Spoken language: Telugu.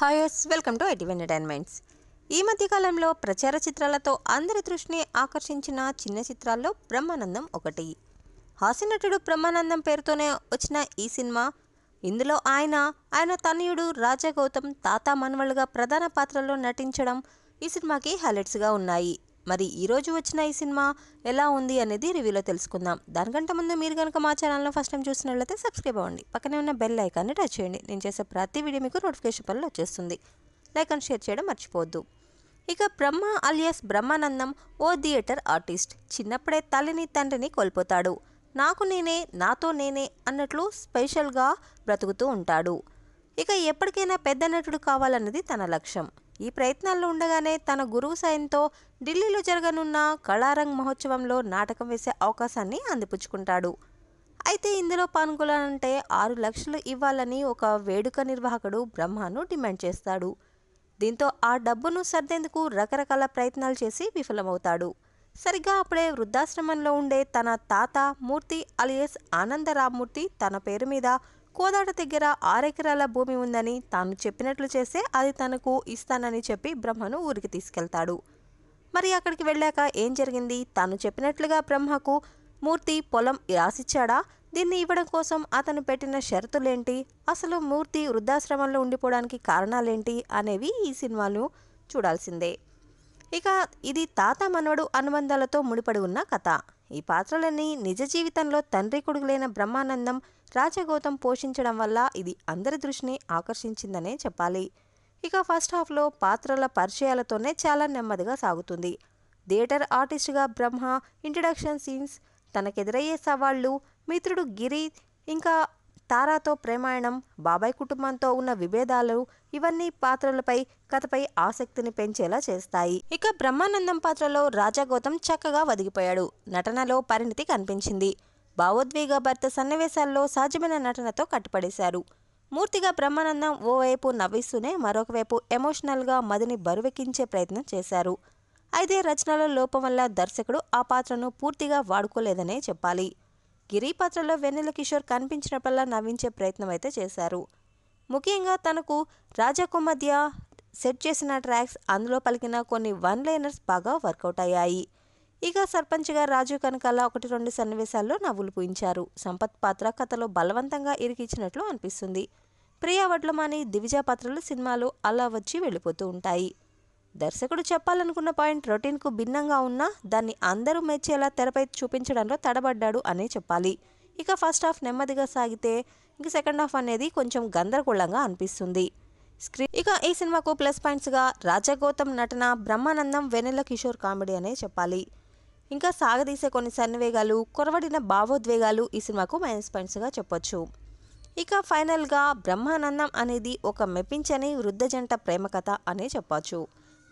హాయస్ వెల్కమ్ టు ఎయిటీవ్ ఎంటర్టైన్మెంట్స్ ఈ మధ్యకాలంలో ప్రచార చిత్రాలతో అందరి దృష్టిని ఆకర్షించిన చిన్న చిత్రాల్లో బ్రహ్మానందం ఒకటి. హాస్యనటుడు బ్రహ్మానందం పేరుతోనే వచ్చిన ఈ సినిమా ఇందులో ఆయన ఆయన తనయుడు రాజా గౌతమ్ తాత మనవలుగా ప్రధాన పాత్రల్లో నటించడం ఈ సినిమాకి హైలైట్స్గా ఉన్నాయి. మరి ఈరోజు వచ్చిన ఈ సినిమా ఎలా ఉంది అనేది రివ్యూలో తెలుసుకుందాం. దానికంటే ముందు మీరు కనుక మా ఛానల్లో ఫస్ట్ టైం చూసినట్లయితే సబ్స్క్రైబ్ అవ్వండి. పక్కనే ఉన్న బెల్ ఐకాన్ని టచ్ చేయండి. నేను చేసే ప్రతి వీడియో మీకు నోటిఫికేషన్ పనులు వచ్చేస్తుంది. లైక్ అండ్ షేర్ చేయడం మర్చిపోవద్దు. ఇక బ్రహ్మ అలియాస్ బ్రహ్మానందం ఓ థియేటర్ ఆర్టిస్ట్. చిన్నప్పుడే తల్లిని తండ్రిని కోల్పోతాడు. నాకు నేనే నాతో నేనే అన్నట్లు స్పెషల్గా బ్రతుకుతూ ఉంటాడు. ఇక ఎప్పటికైనా పెద్ద నటుడు కావాలన్నది తన లక్ష్యం. ఈ ప్రయత్నాల్లో ఉండగానే తన గురువు సాయంతో ఢిల్లీలో జరగనున్న కళారంగ్ మహోత్సవంలో నాటకం వేసే అవకాశాన్ని అందిపుచ్చుకుంటాడు. అయితే ఇందులో పాల్గొనాలంటే ఆరు లక్షలు ఇవ్వాలని ఒక వేడుక నిర్వాహకుడు బ్రహ్మను డిమాండ్ చేస్తాడు. దీంతో ఆ డబ్బును సర్దేందుకు రకరకాల ప్రయత్నాలు చేసి విఫలమవుతాడు. సరిగ్గా అప్పుడే వృద్ధాశ్రమంలో ఉండే తన తాత మూర్తి అలియస్ ఆనందరామూర్తి తన పేరు మీద కోదాడ దగ్గర ఆరెకరాల భూమి ఉందని తాను చెప్పినట్లు చేస్తే అది తనకు ఇస్తానని చెప్పి బ్రహ్మను ఊరికి తీసుకెళ్తాడు. మరి అక్కడికి వెళ్ళాక ఏం జరిగింది? తాను చెప్పినట్లుగా బ్రహ్మకు మూర్తి పొలం రాసిచ్చాడా? దీన్ని ఇవ్వడం కోసం అతను పెట్టిన షరతులేంటి? అసలు మూర్తి వృద్ధాశ్రమంలో ఉండిపోవడానికి కారణాలేంటి? అనేవి ఈ సినిమాను చూడాల్సిందే. ఇక ఇది తాత మనవడు అనుబంధాలతో ముడిపడి ఉన్న కథ. ఈ పాత్రలన్నీ నిజ జీవితంలో తండ్రి కొడుకులైన బ్రహ్మానందం రాజగౌతం పోషించడం వల్ల ఇది అందరి దృష్టిని ఆకర్షించిందనే చెప్పాలి. ఇక ఫస్ట్ హాఫ్లో పాత్రల పరిచయాలతోనే చాలా నెమ్మదిగా సాగుతుంది. థియేటర్ ఆర్టిస్ట్గా బ్రహ్మ ఇంట్రడక్షన్ సీన్స్ తనకెదురయ్యే సవాళ్ళు మిత్రుడు గిరి ఇంకా తారాతో ప్రేమాయణం బాబాయ్ కుటుంబంతో ఉన్న విభేదాలు ఇవన్నీ పాత్రలపై కథపై ఆసక్తిని పెంచేలా చేస్తాయి. ఇక బ్రహ్మానందం పాత్రలో రాజా గౌతమ్ చక్కగా వదిగిపోయాడు నటనలో పరిణితి కనిపించింది. భావోద్వేగ భర్త సన్నివేశాల్లో సహజమైన నటనతో కట్టుపడేశారు మూర్తిగా బ్రహ్మానందం ఓవైపు నవ్విస్తూనే మరొక వైపు ఎమోషనల్గా మదిని బరువెక్కించే ప్రయత్నం చేశారు. అయితే రచనల లోపం వల్ల దర్శకుడు ఆ పాత్రను పూర్తిగా వాడుకోలేదనే చెప్పాలి. గిరి పాత్రలో వెన్నెల కిషోర్ కనిపించినప్పుడల్లా నవ్వించే ప్రయత్నం అయితే చేశారు. ముఖ్యంగా తనకు రాజాకు మధ్య సెట్ చేసిన ట్రాక్స్ అందులో పలికిన కొన్ని వన్ లైనర్స్ బాగా వర్కౌట్ అయ్యాయి. ఇక సర్పంచ్గా రాజు కనకాల ఒకటి రెండు సన్నివేశాల్లో నవ్వులు పూయించారు. సంపత్ పాత్ర కథలో బలవంతంగా ఇరికిచ్చినట్లు అనిపిస్తుంది. ప్రియా వడ్లమాని దివిజా పాత్రలు సినిమాలు అలా వచ్చి వెళ్ళిపోతూ ఉంటాయి. దర్శకుడు చెప్పాలనుకున్న పాయింట్ రొటీన్కు భిన్నంగా ఉన్నా దాన్ని అందరూ మెచ్చేలా తెరపై చూపించడంలో తడబడ్డాడు అనే చెప్పాలి. ఇక ఫస్ట్ హాఫ్ నెమ్మదిగా సాగితే ఇంక సెకండ్ హాఫ్ అనేది కొంచెం గందరగోళంగా అనిపిస్తుంది. స్క్రీన్ ఇక ఈ సినిమాకు ప్లస్ పాయింట్స్గా రాజగౌతమ్ నటన బ్రహ్మానందం వెనెల కిషోర్ కామెడీ అనే చెప్పాలి. ఇంకా సాగదీసే కొన్ని సన్నివేగాలు కొరవడిన భావోద్వేగాలు ఈ సినిమాకు మైనస్ పాయింట్స్గా చెప్పొచ్చు. ఇక ఫైనల్గా బ్రహ్మానందం అనేది ఒక మెప్పించని వృద్ధ జంట ప్రేమ కథ అనే చెప్పొచ్చు.